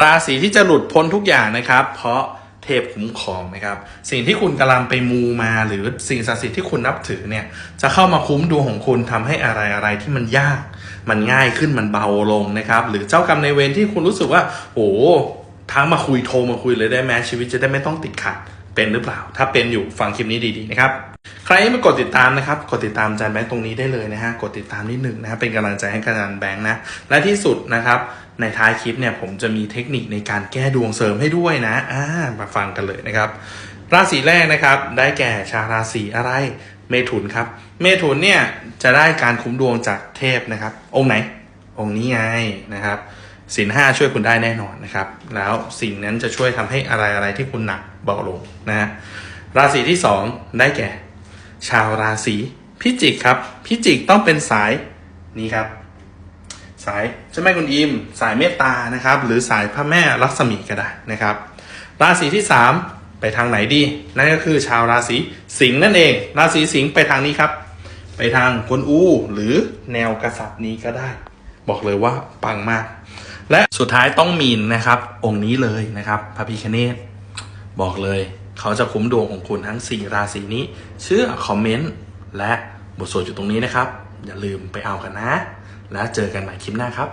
ราศีที่จะหลุดพ้นทุกอย่างนะครับ เพราะเทพคุ้มครองนะครับ สิ่งที่คุณกำลังไปมูมาหรือสิ่งศักดิ์สิทธิ์ที่คุณนับถือเนี่ยจะเข้ามาคุ้มดวงของคุณทำให้อะไรอะไรที่มันยาก มันง่ายขึ้นมันเบาลงนะครับ หรือเจ้ากรรมในเวรที่คุณรู้สึกว่าโอ้ทั้งมาคุยโทรมาคุยเลยได้ไหมชีวิตจะได้ไม่ต้องติดขัด เป็นหรือเปล่า ถ้าเป็นอยู่ฟังคลิปนี้ดีๆนะครับ ใครไม่กดติดตามนะครับ กดติดตามอาจารย์แบงค์ตรงนี้ได้เลยนะฮะ กดติดตามนิดหนึ่งนะฮะเป็นกำลังใจให้อาจารย์แบงค์นะ และที่สุดนะครับ ในท้ายคลิปเนี่ยผมจะมีเทคนิคในการแก้ดวงเสริมให้ด้วยนะ อ่า มาฟังกันเลยนะครับ ราศีแรกนะครับ ได้แก่ชาวราศีอะไร เมถุนครับ เมถุนเนี่ยจะได้การคุ้มดวงจากเทพนะครับ องค์ไหน องค์นี้ไงนะครับ สินห้าช่วยคุณได้แน่นอนนะครับ แล้วสิ่งนั้นจะช่วยทำให้อะไรอะไรที่คุณหนักเบาลงนะฮะราศีที่สองได้แก่ ชาวราศีพิจิกครับ พิจิกต้องเป็นสายนี้ครับ สายเจ้าแม่กุนอิม สายเมตตานะครับ หรือสายพระแม่ลักษมีก็ได้นะครับ ราศีที่สามไปทางไหนดี นั่นก็คือชาวราศีสิงห์นั่นเอง ราศีสิงห์ไปทางนี้ครับ ไปทางกวนอูหรือแนวกษัตริย์นี้ก็ได้ บอกเลยว่าปังมาก และสุดท้ายต้องมีนนะครับ องค์นี้เลยนะครับพระพิคเนตบอกเลย เขาจะคุ้มดวงของคุณทั้ง 4 ราศีนี้ เชื่อคอมเมนต์และบทสวดอยู่ตรงนี้นะครับ อย่าลืมไปเอากันนะ แล้วเจอกันใหม่คลิปหน้าครับ